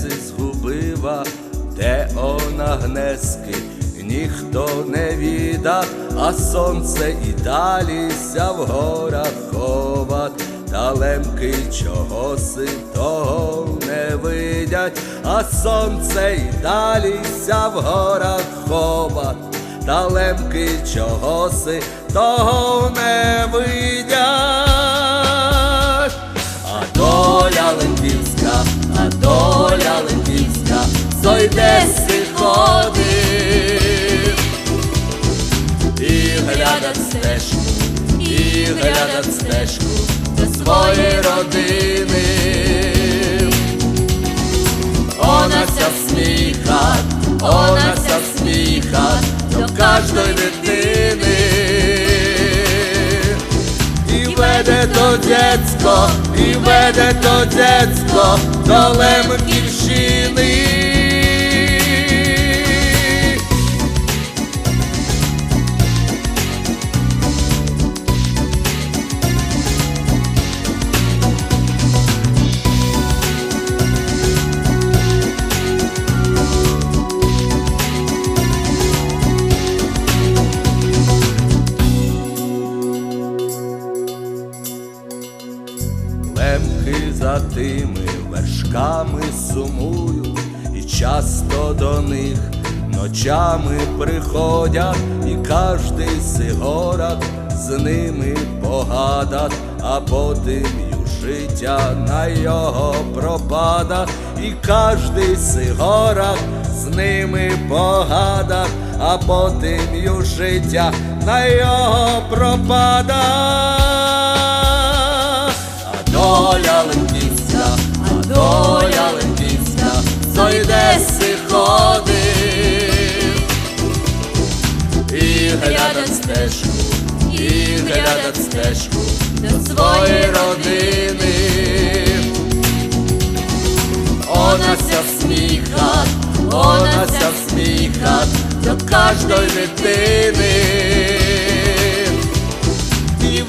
Одеси згубила, де она гнески, ніхто не віда, а сонце і далі ся в горах ховат. Та лемки чого си того не видять, а сонце й далі ся в горах ховат. Та лемки чого си того не видять. Стежку, і глядать стежку до своєї родини. Она ся сміхать, она ся сміхать до кожної дитини. І веде то дєцько, і веде то дєцько до Лемківщини. Вершками сумують, і часто до них ночами приходять, і кожний сигорак з ними погадать, а потім життя на його пропада, і кожний сигорак з ними погадать, а потім життя на його пропада. Доля а доля лентівська, зойде си ходив і глядать стежку, і глядать стежку до своєї родини. Она ся сміхать, она ся сміхать до кожної дитини.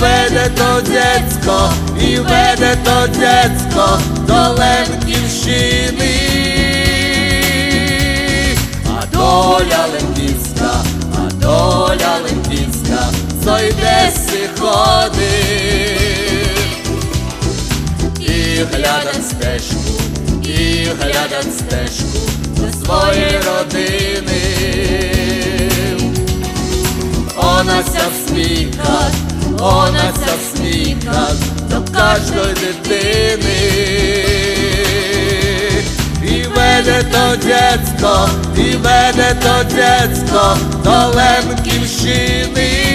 Веде то дєцько, і веде то дєцько до Лемківщини. А доля лемківська, а доля зойде си ходив і глядать стежку, і глядать стежку до своєї родини. Она ся сміхать, она ця смітна до кожної дитини. І веде то дєцько, і веде то дєцько до Лемківщини.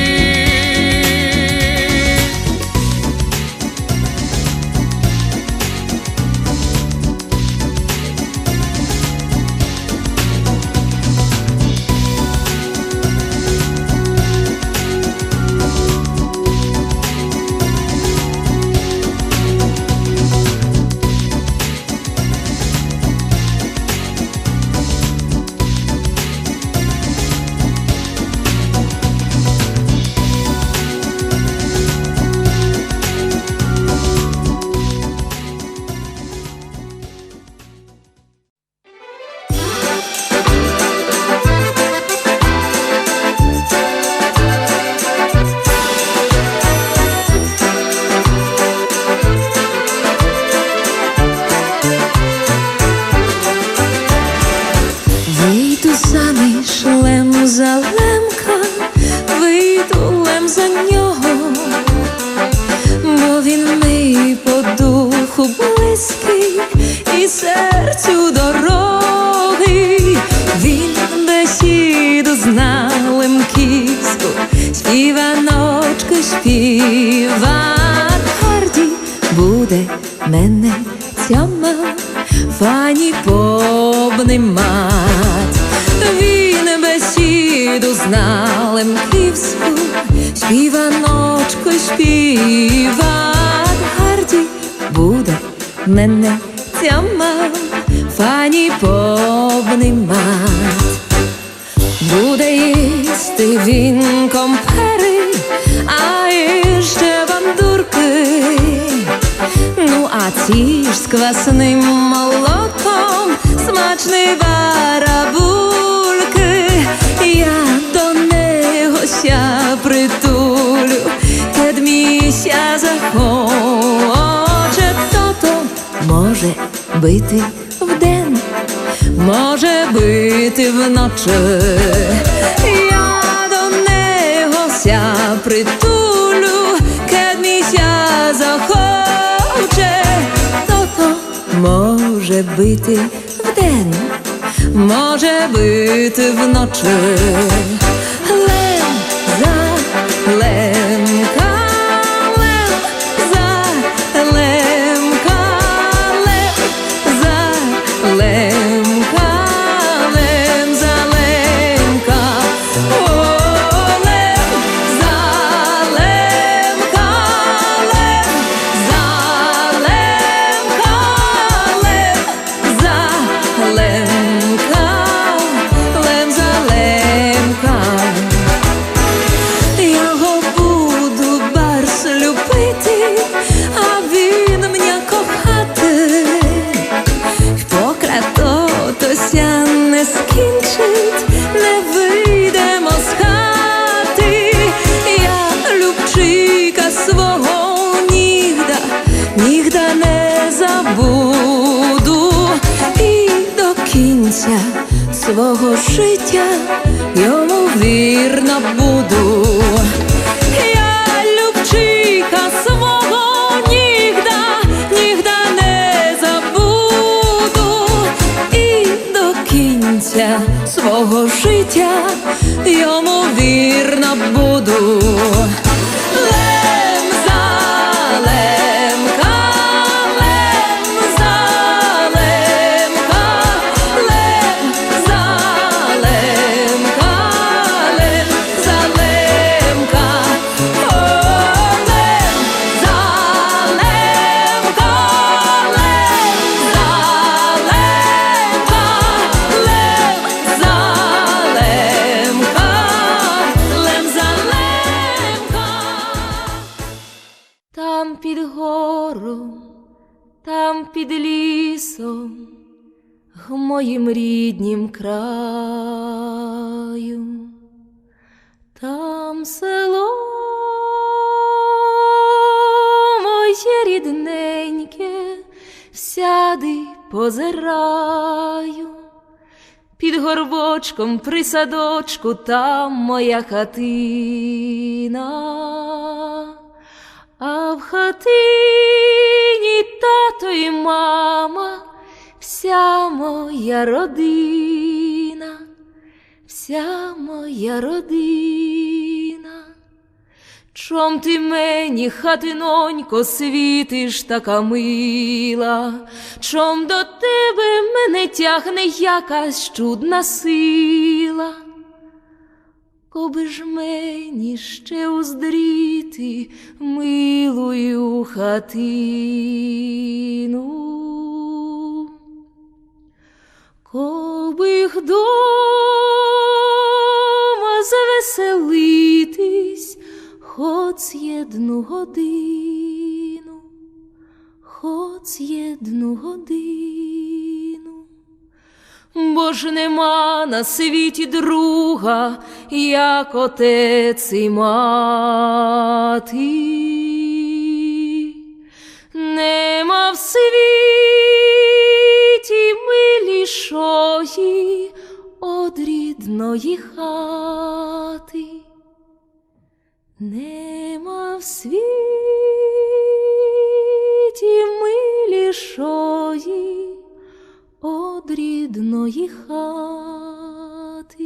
Співаночку співа гарді буде мене цьома, фані побнимать. Він бесіду зна лемківську, співаночку співат гарді буде мене цьома, фані побнимать. З квасним молоком, смачний барабульки, я до него ся притулю, кедміся захоче, то-то. Може бити вдень, може бити вночі. Я до него ся притулю, може бити вдень, може бити вночі. Свого життя йому вірна буду. Я любчика свого нігда, нігда не забуду і до кінця свого життя йому вірна буду. Там під гором, там під лісом, в моїм ріднім краю, там село моє рідненьке, всяди позираю. Під горбочком при садочку там моя хатина, а в хатині тато і мама, вся моя родина, вся моя родина. Чом ти мені, хатинонько, світиш така мила, чом до тебе мене тягне якась чудна сила, коби ж мені ще уздріти милую хатину, коби х дома звеселитись, хоч єдну годину, хоч єдну годину. Бо ж нема на світі друга, як отець і мати. Нема в світі милішої од рідної хати. Нема в світі рідної хати.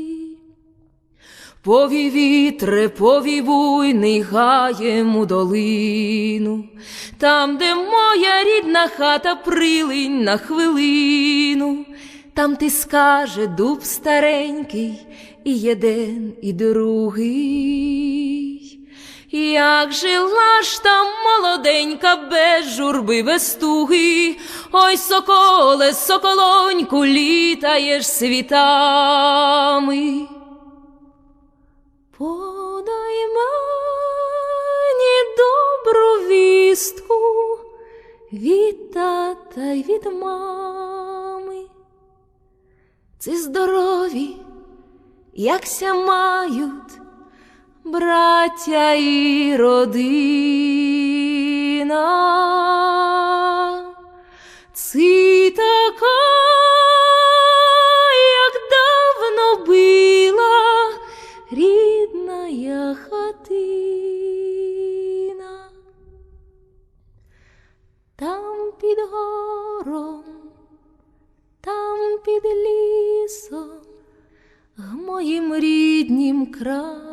Повій вітре, повій буйний гаєм у долину, там, де моя рідна хата прилинь на хвилину, там ти скаже дуб старенький, і єден, і другий. Як жила ж там молоденька без журби, без туги, ой, соколе, соколоньку, літаєш світами. Подай мені добру вістку від тата й від мами. Ці здорові, якся мають браття і родина. Ці така, як давно била рідна я хатина. Там під гором, там під лісом, в моїм ріднім краю.